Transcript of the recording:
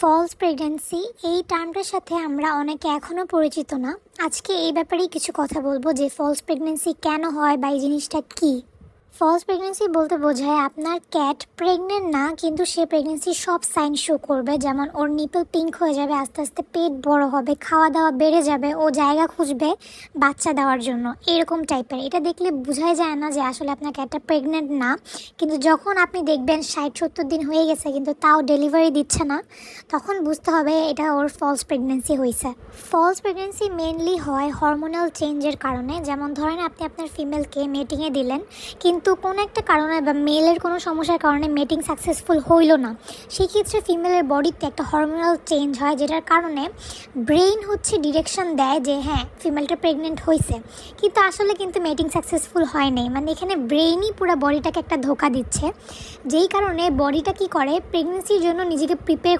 False pregnancy এই টার্মটার সাথে আমরা অনেকে এখনও পরিচিত না। আজকে এই ব্যাপারেই কিছু কথা বলব যে ফলস প্রেগনেন্সি কেন হয় বা এই জিনিসটা কী। ফলস প্রেগনেন্সি বলতে বোঝায় আপনার ক্যাট প্রেগনেন্ট না, কিন্তু সে প্রেগনেন্সির সব সাইন শো করবে। যেমন ওর নিপল পিঙ্ক হয়ে যাবে, আস্তে আস্তে পেট বড় হবে, খাওয়া দাওয়া বেড়ে যাবে, ও জায়গা খুঁজবে বাচ্চা দেওয়ার জন্য। এরকম টাইপের এটা দেখলে বোঝাই যায় না যে আসলে আপনার ক্যাটটা প্রেগনেন্ট না। কিন্তু যখন আপনি দেখবেন ষাট, সত্তর দিন হয়ে গেছে, কিন্তু তাও ডেলিভারি দিচ্ছে না, তখন বুঝতে হবে এটা ওর ফলস প্রেগনেন্সি হয়েছে ফলস প্রেগনেন্সি মেনলি হয় হরমোনাল চেঞ্জের কারণে। যেমন ধরেন আপনি আপনার ফিমেলকে মেটিংয়ে দিলেন, কিন্তু কোনো একটা কারণে বা মেলের কোনো সমস্যার কারণে মেটিং সাকসেসফুল হইল না। সেই ক্ষেত্রে ফিমেলের বডিতে একটা হরমোনাল চেঞ্জ হয়, যেটার কারণে ব্রেইন হচ্ছে ডিরেকশন দেয় যে হ্যাঁ ফিমেলটা প্রেগনেন্ট হয়েছে কিন্তু আসলে কিন্তু মেটিং সাকসেসফুল হয় নাই। মানে এখানে ব্রেইনই পুরো বডিটাকে একটা ধোকা দিচ্ছে। যেই কারণে বডিটা কি করে প্রেগনেন্সির জন্য নিজেকে প্রিপেয়ার